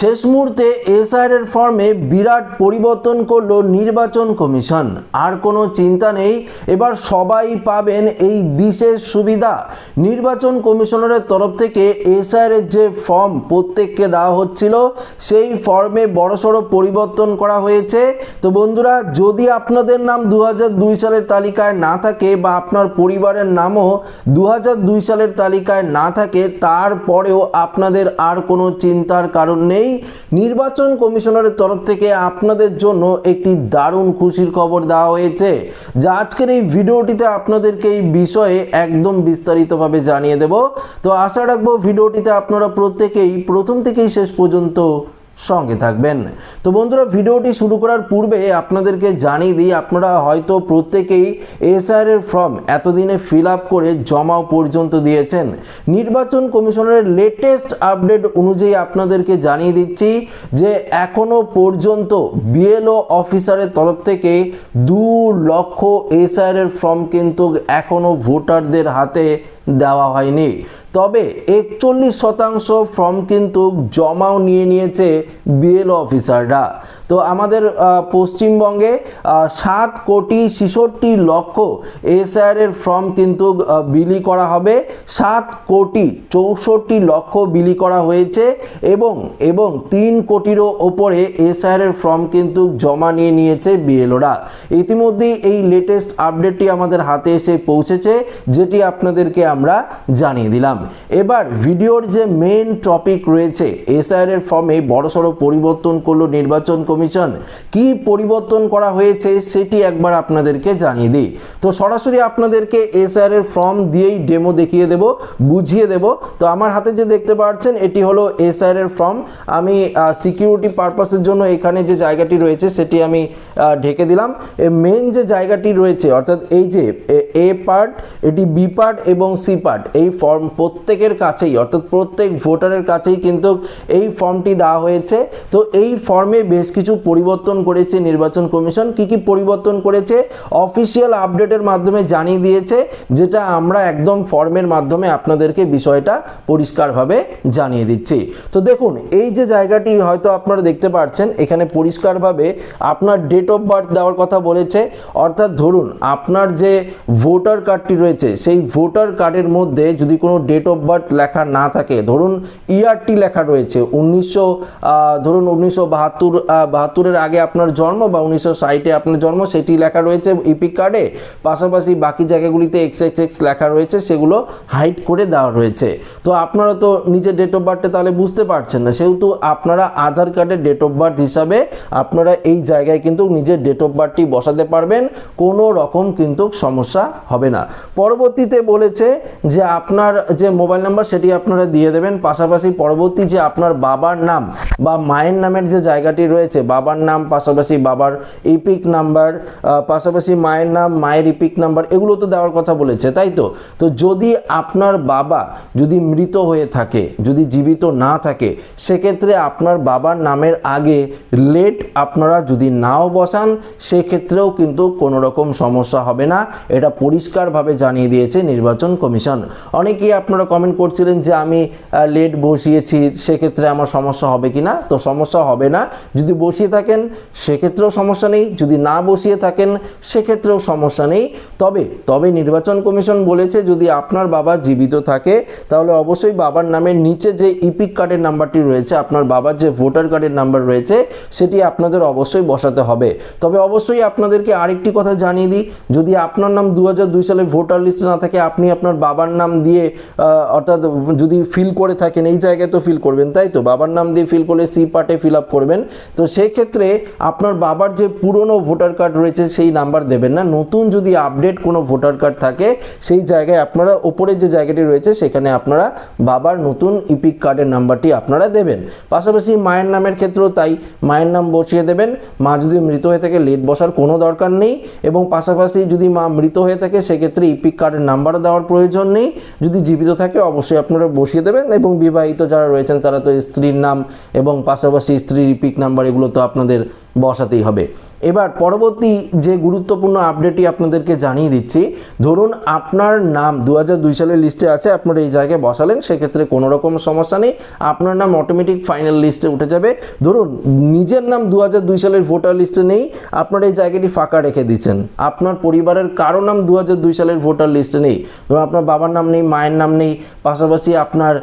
শেষ মুহূর্তে এসআইআর এর ফর্মে বিরাট পরিবর্তন করল নির্বাচন কমিশন। আর কোনো চিন্তা নেই, এবার সবাই পাবেন এই বিশেষ সুবিধা। নির্বাচন কমিশনারের তরফ থেকে এসআইআর এর যে ফর্ম প্রত্যেককে দেওয়া হচ্ছিল, সেই ফর্মে বড়সড় পরিবর্তন করা হয়েছে। তো বন্ধুরা, যদি আপনাদের নাম দু সালের তালিকায় না থাকে বা আপনার পরিবারের নামও দু হাজার দুই সালের তালিকায় না থাকে, তারপরেও আপনাদের আর কোনো চিন্তার কারণ নেই। নির্বাচন কমিশনারের তরফ থেকে আপনাদের জন্য একটি দারুণ খুশির খবর দেওয়া হয়েছে। যা আজকের এই ভিডিওটিতে আপনাদেরকে এই বিষয়ে একদম বিস্তারিতভাবে জানিয়ে দেব। তো আশা রাখব ভিডিওটিতে আপনারা প্রত্যেকেই প্রথম থেকেই শেষ পর্যন্ত সঙ্গে থাকবেন। তো বন্ধুরা, ভিডিওটি শুরু করার পূর্বে আপনাদেরকে জানিয়ে দিই, আপনারা হয়তো প্রত্যেকেই এসআর এর ফর্ম এতদিনে ফিল আপ করে জমাও পর্যন্ত দিয়েছেন। নির্বাচন কমিশনের লেটেস্ট আপডেট অনুযায়ী আপনাদেরকে জানিয়ে দিচ্ছি যে, এখনও পর্যন্ত বিএলও অফিসারের তরফ থেকে দু লক্ষ এসআর এর ফর্ম কিন্তু এখনও ভোটারদের হাতে দেওয়া হয়নি। তবে একচল্লিশ শতাংশ ফর্ম কিন্তু জমাও নিয়ে নিয়েছে বিএলও অফিসাররা তো আমাদের পশ্চিমবঙ্গে সাত কোটি ছেষট্টি লক্ষ এর ফর্ম কিন্তু বিলি করা হবে। সাত কোটি চৌষট্টি লক্ষ বিলি করা হয়েছে এবং এবং তিন কোটিরও ওপরে এসআর এর ফর্ম কিন্তু জমা নিয়ে নিয়েছে বিএলওরা ইতিমধ্যেই এই লেটেস্ট আপডেটটি আমাদের হাতে এসে পৌঁছেছে, যেটি আপনাদেরকে আমরা জানিয়ে দিলাম। এবার ভিডিওর যে মেন টপিক রয়েছে এসআর এর ফর্মে বড়সড় পরিবর্তন করল নির্বাচন কমিশন। কি পরিবর্তন করা হয়েছে সেটি একবার আপনাদেরকে জানিয়ে দিই। তো সরাসরি আপনাদেরকে এসআর এর ফর্ম দিয়েই ডেমো দেখিয়ে দেব, বুঝিয়ে দেব। তো আমার হাতে যে দেখতে পাচ্ছেন, এটি হলো এসআর এর ফর্ম। আমি সিকিউরিটি পারপাসের জন্য এখানে যে জায়গাটি রয়েছে সেটি আমি ঢেকে দিলাম। মেন যে জায়গাটি রয়েছে, অর্থাৎ এই যে, এ পার্ট এটি বি পার্ট এবং সি পার্ট এই ফর্ম প্রত্যেকের কাছেই, অর্থাৎ প্রত্যেক ভোটারের কাছেই কিন্তু এই ফর্মটি দেওয়া হয়েছে তো এই ফর্মে বেশ কিছু পরিবর্তন করেছে নির্বাচন কমিশন। কি কি পরিবর্তন করেছে? অফিসিয়াল আপডেটের মাধ্যমে জানিয়ে দিয়েছে, যেটা আমরা একদম ফর্মের মাধ্যমে আপনাদেরকে বিষয়টা পরিষ্কারভাবে জানিয়ে দিচ্ছি। তো দেখুন, এই যে জায়গাটি হয়তো আপনারা দেখতে পাচ্ছেন, এখানে পরিষ্কারভাবে আপনার ডেট অফ বার্থ দেওয়ার কথা বলেছে। অর্থাৎ ধরুন, আপনার যে ভোটার কার্ডটি রয়েছে, সেই ভোটার কার্ডের মধ্যে যদি কোনো ডেট অফ বার্থ লেখা না থাকে, ধরুন ইয়ারটি লেখা রয়েছে, উনিশশো ধরুন উনিশশো বাহাত্তর বাহাত্তরের আগে আপনার জন্ম বা উনিশশো ষাটে আপনার জন্ম, সেটি লেখা রয়েছে ইপিক কার্ডে। পাশাপাশি বাকি জায়গাগুলিতে এক্স এক্স এক্স লেখা রয়েছে, সেগুলো হাইড করে দেওয়া রয়েছে। তো আপনারা তো নিজের ডেট অফ বার্থটা তাহলে বুঝতে পারছেন না, সেহেতু আপনারা আধার কার্ডের ডেট অফ বার্থ হিসাবে আপনারা এই জায়গায় কিন্তু নিজের ডেট অফ বার্থটি বসাতে পারবেন, কোনো রকম কিন্তু সমস্যা হবে না। পরবর্তীতে বলেছে যে আপনার যে মোবাইল নাম্বার সেটি আপনারা দিয়ে দেবেন, পাশাপাশি পরবর্তী যে আপনার বাবার নাম বা মায়ের নামের যে জায়গাটি রয়েছে, বাবার নাম, পাশাপাশি বাবার ইপিক নাম্বার পাশাপাশি মায়ের নাম, মায়ের ইপিক নাম্বার, এগুলো তো দেওয়ার কথা বলেছে, তাই তো? তো যদি আপনার বাবা যদি মৃত হয়ে থাকে, যদি জীবিত না থাকে, সেক্ষেত্রে আপনার বাবার নামের আগে লেট আপনারা যদি নাও বসান, সেক্ষেত্রেও কিন্তু কোনো রকম সমস্যা হবে না। এটা পরিষ্কারভাবে জানিয়ে দিয়েছে নির্বাচন কমিশন। অনেকেই আপনারা কমেন্ট করছিলেন যে আমি লেট বসিয়েছি, সেক্ষেত্রে আমার সমস্যা হবে কি না তো সমস্যা হবে না। যদি বসিয়ে থাকেন, সেক্ষেত্রেও সমস্যা নেই। যদি না বসিয়ে থাকেন, সেক্ষেত্রেও সমস্যা নেই। তবে তবে নির্বাচন কমিশন বলেছে, যদি আপনার বাবা জীবিত থাকে, তাহলে অবশ্যই বাবার নামের নিচে যে ইপিক কার্ডের নাম্বারটি রয়েছে, আপনার বাবার যে ভোটার কার্ডের নাম্বার রয়েছে, সেটি আপনাদের অবশ্যই বসাতে হবে। তবে অবশ্যই আপনাদেরকে আরেকটি কথা জানিয়ে দিই, যদি আপনার নাম দু সালে ভোটার লিস্টে না থাকে, আপনি আপনার বাবার নাম দিয়ে অর্থাৎ যদি ফিল করে থাকেন, এই জায়গায় তো ফিল করবেন, তাই তো? বাবার নাম দিয়ে ফিল করলে সি পার্টে ফিল করবেন। তো সেক্ষেত্রে আপনার বাবার যে পুরনো ভোটার কার্ড রয়েছে, সেই নাম্বার দেবেন না। নতুন যদি আপডেট কোনো ভোটার কার্ড থাকে, সেই জায়গায় আপনারা, ওপরের যে জায়গাটি রয়েছে, সেখানে আপনারা বাবার নতুন ইপিক কার্ডের নাম্বারটি আপনারা দেবেন। পাশাপাশি মায়ের নামের ক্ষেত্রেও তাই, মায়ের নাম বসিয়ে দেবেন। মা যদি মৃত হয়ে থাকে লেট বসার কোনো দরকার নেই এবং পাশাপাশি যদি মা মৃত হয়ে থাকে, সেক্ষেত্রে ইপিক কার্ডের নাম্বারও দেওয়ার প্রয়োজন নেই। যদি জীবিত থাকে, অবশ্যই আপনারা বসিয়ে দেবেন এবং বিবাহিত যারা রয়েছেন, তারা তো স্ত্রীর নাম এবং পাশাপাশি স্ত্রীর পিক নাম্বার এগুলো তো আপনাদের বসাতেই হবে। এবার পরবর্তী যে গুরুত্বপূর্ণ আপডেটটি আপনাদেরকে জানিয়ে দিচ্ছি, ধরুন আপনার নাম দু সালের লিস্টে আছে, আপনারা এই জায়গায় বসালেন, সেক্ষেত্রে কোনো রকম সমস্যা নেই, আপনার নাম অটোমেটিক ফাইনাল লিস্টে উঠে যাবে। ধরুন নিজের নাম দু সালের ভোটার লিস্টে নেই, আপনারা এই জায়গাটি ফাঁকা রেখে দিচ্ছেন। আপনার পরিবারের কারও নাম দু সালের ভোটার লিস্টে নেই। ধরুন আপনার বাবার নাম নেই, মায়ের নাম নেই, পাশাপাশি আপনার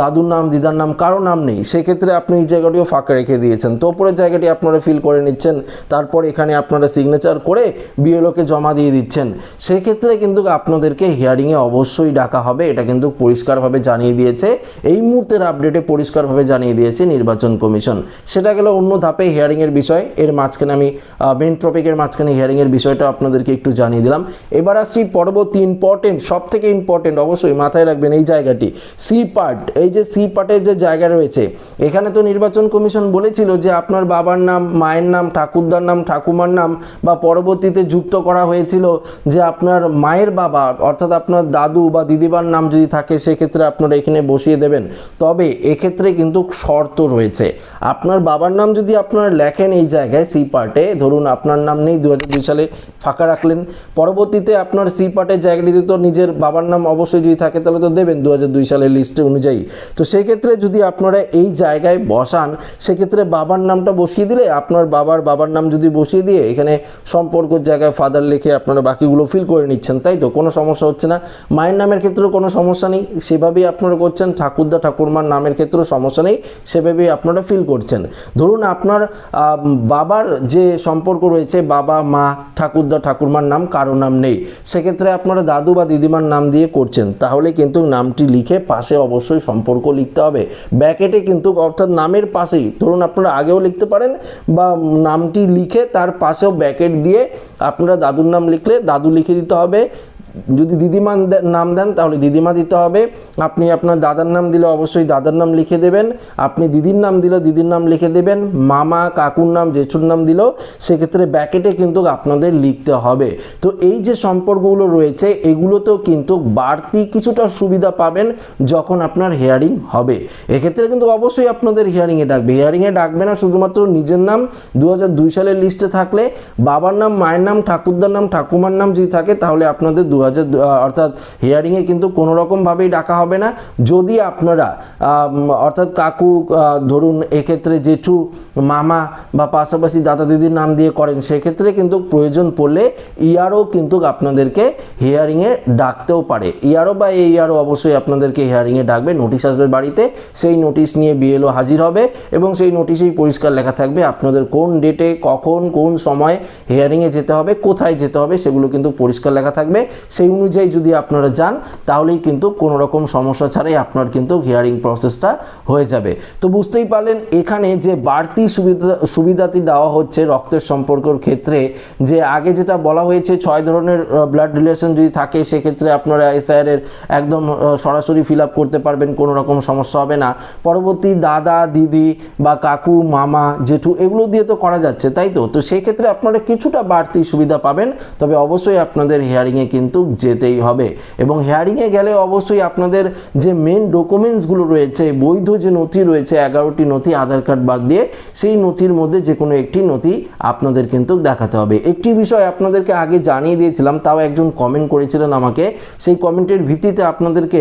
দাদুর নাম, দিদার নাম, কারও নাম নেই, সেক্ষেত্রে আপনি এই জায়গাটিও ফাঁকা রেখে দিয়েছেন। তো উপরের জায়গাটি আপনারা ফিল করে নিচ্ছেন। তারপর এখানে আপনারা সিগনেচার করে বিএলওকে জমা দিয়ে দিচ্ছেন। সেক্ষেত্রে কিন্তু আপনাদেরকে হিয়ারিংয়ে অবশ্যই ডাকা হবে, এটা কিন্তু পরিষ্কারভাবে জানিয়ে দিয়েছে। এই মুহূর্তের আপডেটে পরিষ্কারভাবে জানিয়ে দিয়েছে নির্বাচন কমিশন। সেটা গেল অন্য ধাপে হিয়ারিংয়ের বিষয়। এর মাঝখানে আমি মেন টপিকের মাঝখানে হিয়ারিংয়ের বিষয়টা আপনাদেরকে একটু জানিয়ে দিলাম। এবার আসছি পরবর্তী ইম্পর্টেন্ট সব থেকে ইম্পর্টেন্ট অবশ্যই মাথায় রাখবেন এই জায়গাটি সি পার্ট এই যে সি পার্টের যে জায়গা রয়েছে, এখানে তো নির্বাচন কমিশন বলেছিল যে আপনার বাবার নাম, মায়ের নাম ঠাকুরদার নাম, ঠাকুমার নাম বা পরবর্তীতে যুক্ত করা হয়েছিল যে আপনার মায়ের বাবা, অর্থাৎ আপনার দাদু বা দিদিবার নাম যদি থাকে, সেক্ষেত্রে আপনারা এখানে বসিয়ে দেবেন। তবে এক্ষেত্রে কিন্তু শর্ত রয়েছে। আপনার বাবার নাম যদি আপনারা লেখেন এই জায়গায়, সি পার্টে, ধরুন আপনার নাম নেই দু হাজার দুই সালে ফাঁকা রাখলেন। পরবর্তীতে আপনার সি পার্টের জায়গাটিতে তো নিজের বাবার নাম অবশ্যই যদি থাকে, তাহলে তো দেবেন দু সালের লিস্টে অনুযায়ী। তো সেক্ষেত্রে যদি আপনারা এই জায়গায় বসান, সেক্ষেত্রে বাবার নামটা বসিয়ে দিলে আপনার বাবার বাবার নাম যদি বসিয়ে দিয়ে এখানে সম্পর্কের জায়গায় ফাদার লিখে আপনারা বাকিগুলো ফিল করে নিচ্ছেন, তাই তো? কোনো সমস্যা হচ্ছে না। মায়ের নামের ক্ষেত্রেও কোনো সমস্যা নেই। সেভাবেই আপনারা করছেন। ঠাকুরদা, ঠাকুরমার নামের ক্ষেত্রেও সমস্যা নেই। সেভাবেই আপনারা ফিল করছেন। ধরুন আপনার বাবার যে সম্পর্ক রয়েছে, বাবা, মা, ঠাকুরদা, ঠাকুরমার নাম কারও নাম নেই। সেক্ষেত্রে আপনারা দাদু বা দিদিমার নাম দিয়ে করছেন। তাহলে কিন্তু নামটি লিখে পাশে অবশ্যই সম্পর্ক লিখতে হবে। ব্যাকেটে কিন্তু অর্থাৎ নামের পাশেই, ধরুন আপনারা আগেও লিখতে পারেন বা নামটি লিখে তার পাশেও ব্যাকেট দিয়ে আপনারা দাদুর নাম লিখলে দাদু লিখে দিতে হবে। যদি দিদিমা নাম দেন, তাহলে দিদিমা দিতে হবে। আপনি আপনার দাদার নাম দিলে অবশ্যই দাদার নাম লিখে দেবেন। আপনি দিদির নাম দিলে দিদির নাম লিখে দেবেন। মামা, কাকুর নাম, জেঠুর নাম দিলেও সেক্ষেত্রে ব্যাকেটে কিন্তু আপনাদের লিখতে হবে। তো এই যে সম্পর্কগুলো রয়েছে, এগুলোতেও কিন্তু বাড়তি কিছুটা সুবিধা পাবেন যখন আপনার হেয়ারিং হবে। এক্ষেত্রে কিন্তু অবশ্যই আপনাদের হিয়ারিংয়ে ডাকবে। হিয়ারিংয়ে ডাকবে না শুধুমাত্র নিজের নাম দু হাজার দুই সালের লিস্টে থাকলে, বাবার নাম, মায়ের নাম, ঠাকুরদার নাম, ঠাকুমার নাম যদি থাকে, তাহলে আপনাদের দু হাজার অর্থাৎ হিয়ারিংয়ে কিন্তু কোনো রকমভাবেই ডাকা হবে না। যদি আপনারা অর্থাৎ কাকু ধরুন এক্ষেত্রে জেঠু, মামা বা পাশাপাশি দাদা দিদির নাম দিয়ে করেন, সেক্ষেত্রে কিন্তু প্রয়োজন পড়লে ইয়ারও কিন্তু আপনাদেরকে হিয়ারিংয়ে ডাকতেও পারে। ইয়ারও বা এই ইয়ারও অবশ্যই আপনাদেরকে হিয়ারিংয়ে ডাকবে নোটিশ আসবে বাড়িতে, সেই নোটিশ নিয়ে বিএলও হাজির হবে এবং সেই নোটিশেই পরিষ্কার লেখা থাকবে আপনাদের কোন ডেটে কখন, কোন সময় হিয়ারিংয়ে যেতে হবে, কোথায় যেতে হবে, সেগুলো কিন্তু পরিষ্কার লেখা থাকবে। সেই অনুযায়ী যদি আপনারা যান, তাহলেই কিন্তু কোনো রকম সমস্যা ছাড়াই আপনার কিন্তু হিয়ারিং প্রসেসটা হয়ে যাবে। তো বুঝতেই পারলেন, এখানে যে বাড়তি সুবিধা, সুবিধাটি দেওয়া হচ্ছে রক্তের সম্পর্কর ক্ষেত্রে, যে আগে যেটা বলা হয়েছে ছয় ধরনের ব্লাড রিলেশন যদি থাকে, সেক্ষেত্রে আপনারা এসআইআর এর একদম সরাসরি ফিল আপ করতে পারবেন কোনো রকম সমস্যা হবে না। পরবর্তী দাদা, দিদি বা কাকু, মামা, জেঠু, এগুলো দিয়ে তো করা যাচ্ছে, তাই তো? তো সেক্ষেত্রে আপনারা কিছুটা বাড়তি সুবিধা পাবেন, তবে অবশ্যই আপনাদের হিয়ারিংয়ে কিন্তু যেতেই হবে। এবং হিয়ারিংয়ে গেলে অবশ্যই আপনাদের যে মেন ডকুমেন্টসগুলো রয়েছে, বৈধ যে নথি রয়েছে, এগারোটি নথি, আধার কার্ড বাদ দিয়ে সেই নথির মধ্যে যে কোনো একটি নথি আপনাদের কিন্তু দেখাতে হবে। একটি বিষয় আপনাদেরকে আগে জানিয়ে দিয়েছিলাম, তাও একজন কমেন্ট করেছিলেন আমাকে। সেই কমেন্টের ভিত্তিতে আপনাদেরকে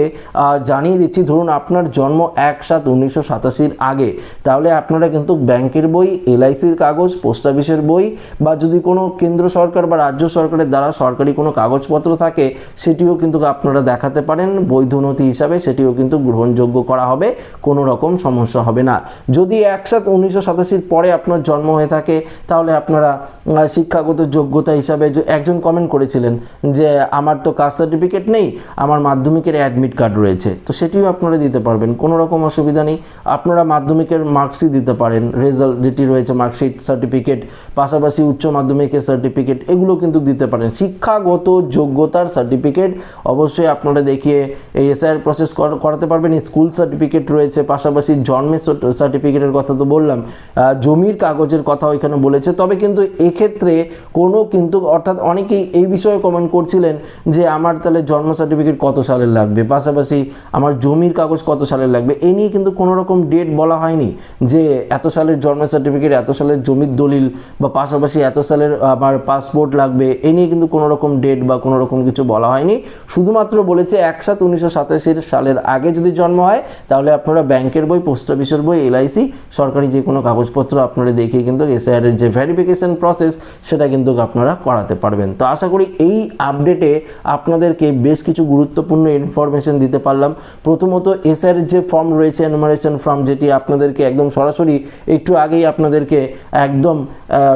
জানিয়ে দিচ্ছি, ধরুন আপনার জন্ম এক সাত উনিশশো সাতাশির আগে, তাহলে আপনারা কিন্তু ব্যাংকের বই, এলআইসির কাগজ, পোস্ট অফিসের বই বা যদি কোনো কেন্দ্র সরকার বা রাজ্য সরকারের দ্বারা সরকারি কোনো কাগজপত্র থাকে সেটিও কিন্তু আপনারা দেখাতে পারেন। বৈধ নথি হিসাবে সেটিও কিন্তু গ্রহণযোগ্য করা হবে, কোনো রকম সমস্যা হবে না। যদি একসাথ উনিশশো সাতাশির পরে আপনার জন্ম হয়ে থাকে, তাহলে আপনারা শিক্ষাগত যোগ্যতা হিসাবে একজন কমেন্ট করেছিলেন যে, আমার তো কাস্ট সার্টিফিকেট নেই, আমার মাধ্যমিকের অ্যাডমিট কার্ড রয়েছে। তো সেটিও আপনারা দিতে পারবেন, কোনো রকম অসুবিধা নেই। আপনারা মাধ্যমিকের মার্কশিট দিতে পারেন রেজাল্ট যেটি রয়েছে মার্কশিট সার্টিফিকেট পাশাপাশি উচ্চ মাধ্যমিকের সার্টিফিকেট এগুলো কিন্তু দিতে পারেন। শিক্ষাগত যোগ্যতা যোগ্যতার সার্টিফিকেট অবশ্যই আপনারা দেখিয়ে এই এসআইআর প্রসেস করাতে পারবেন। স্কুল সার্টিফিকেট রয়েছে, পাশাপাশি জন্মের সার্টিফিকেটের কথা তো বললাম। জমির কাগজের কথাও এখানে বলেছে। তবে কিন্তু এক্ষেত্রে কোনো কিন্তু, অর্থাৎ অনেকেই এই বিষয়ে কমেন্ট করছিলেন যে আমার তাহলে জন্ম সার্টিফিকেট কত সালের লাগবে? পাশাপাশি আমার জমির কাগজ কত সালের লাগবে? এই নিয়ে কিন্তু কোনো রকম ডেট বলা হয়নি যে এত সালের জন্ম সার্টিফিকেট এত সালের জমির দলিল বা পাশাপাশি এত সালের আমার পাসপোর্ট লাগবে। এ নিয়ে কিন্তু কোনো রকম ডেট বা কোনো রকম কিছু বলা হয়নি। শুধুমাত্র বলেছে এক সাত উনিশশো সালের আগে যদি জন্ম হয়, তাহলে আপনারা ব্যাংকের বই, পোস্ট অফিসের বই, এলআইসি, সরকারি যে কোনো কাগজপত্র আপনারা দেখিয়ে কিন্তু এসআইআর এর যে ভেরিফিকেশন প্রসেস, সেটা কিন্তু আপনারা করাতে পারবেন। তো আশা করি এই আপডেটে আপনাদেরকে বেশ কিছু গুরুত্বপূর্ণ ইনফরমেশন দিতে পারলাম। প্রথমত এসআইআর যে ফর্ম রয়েছে এনুমারেশন ফর্ম যেটি আপনাদেরকে একদম সরাসরি একটু আগেই আপনাদেরকে একদম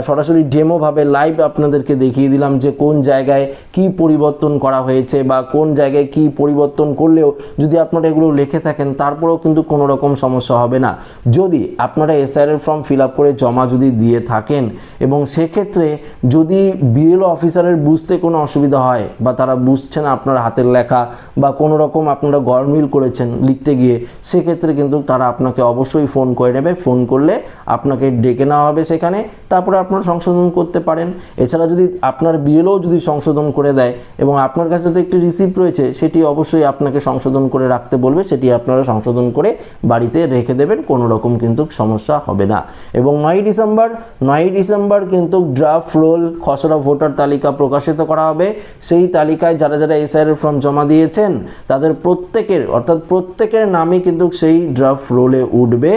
সরাসরি ডেমোভাবে লাইভ আপনাদেরকে দেখিয়ে দিলাম যে কোন জায়গায় কি পরিবর্তন করা হয়েছে বা কোন জায়গায় কি পরিবর্তন করলেও যদি আপনারা এগুলো লিখে থাকেন, তারপরেও কিন্তু কোনো রকম সমস্যা হবে না। যদি আপনারা এসআইআর ফর্ম ফিল আপ করে জমা যদি দিয়ে থাকেন এবং সেক্ষেত্রে যদি বিএলও অফিসারের বুঝতে কোনো অসুবিধা হয় বা তারা বুঝছেন আপনার হাতের লেখা বা কোনো রকম আপনারা গরমিল করেছেন লিখতে গিয়ে, সেক্ষেত্রে কিন্তু তারা আপনাকে অবশ্যই ফোন করে নেবে। ফোন করলে আপনাকে ডেকে নেওয়া হবে সেখানে। তারপরে আপনারা সংশোধন করতে পারেন। এছাড়া যদি আপনার বিএলও যদি সংশোধন করে দেয় এবং আপনার কাছে তো একটি রিসিপ্ট রয়েছে, সেটি অবশ্যই আপনাকে সংশোধন করে রাখতে বলবে, সেটি আপনারা সংশোধন করে বাড়িতে রেখে দেবেন, কোনো রকম কিন্তু সমস্যা হবে না। এবং নয় ডিসেম্বর নয় ডিসেম্বর কিন্তু ড্রাফট রোল খসড়া ভোটার তালিকা প্রকাশিত করা হবে। সেই তালিকায় যারা যারা এসআইআর ফর্ম জমা দিয়েছেন, তাদের প্রত্যেকের, অর্থাৎ প্রত্যেকের নামই কিন্তু সেই ড্রাফট রোলে উঠবে।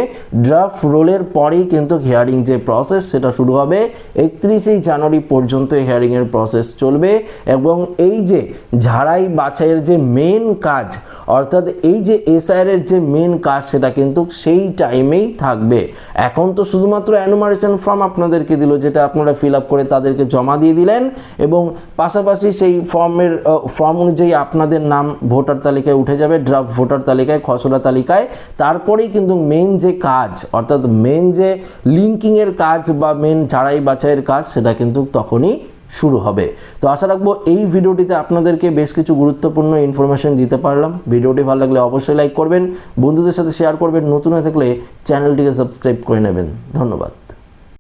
ড্রাফট রোলের পরেই কিন্তু হিয়ারিং যে প্রসেস সেটা শুরু হবে। একত্রিশে জানুয়ারি পর্যন্ত হিয়ারিংয়ের প্রসেস চলবে এবং এই যে ঝাড়াই বাছাইয়ের যে মেন কাজ, অর্থাৎ এই যে এসআইআর এর যে মেন কাজ, সেটা কিন্তু সেই টাইমেই থাকবে। এখন তো শুধুমাত্র অ্যানুমারেশন ফর্ম আপনাদেরকে দিল, যেটা আপনারা ফিল আপ করে তাদেরকে জমা দিয়ে দিলেন, এবং পাশাপাশি সেই ফর্মের ফর্ম অনুযায়ী আপনাদের নাম ভোটার তালিকায় উঠে যাবে ড্রাফট ভোটার তালিকায়, খসড়া তালিকায়। তারপরেই কিন্তু মেন যে কাজ, অর্থাৎ মেন যে লিঙ্কিংয়ের কাজ বা মেন ঝাড়াই বাছাইয়ের কাজ, সেটা কিন্তু তখনই শুরু হবে। তো আশা রাখব এই ভিডিওটিতে আপনাদেরকে বেশ কিছু গুরুত্বপূর্ণ ইনফরমেশন দিতে পারলাম। ভিডিওটি ভালো লাগলে অবশ্যই লাইক করবেন, বন্ধুদের সাথে শেয়ার করবেন, নতুন হয়ে থাকলে চ্যানেলটিকে সাবস্ক্রাইব করে নেবেন। ধন্যবাদ।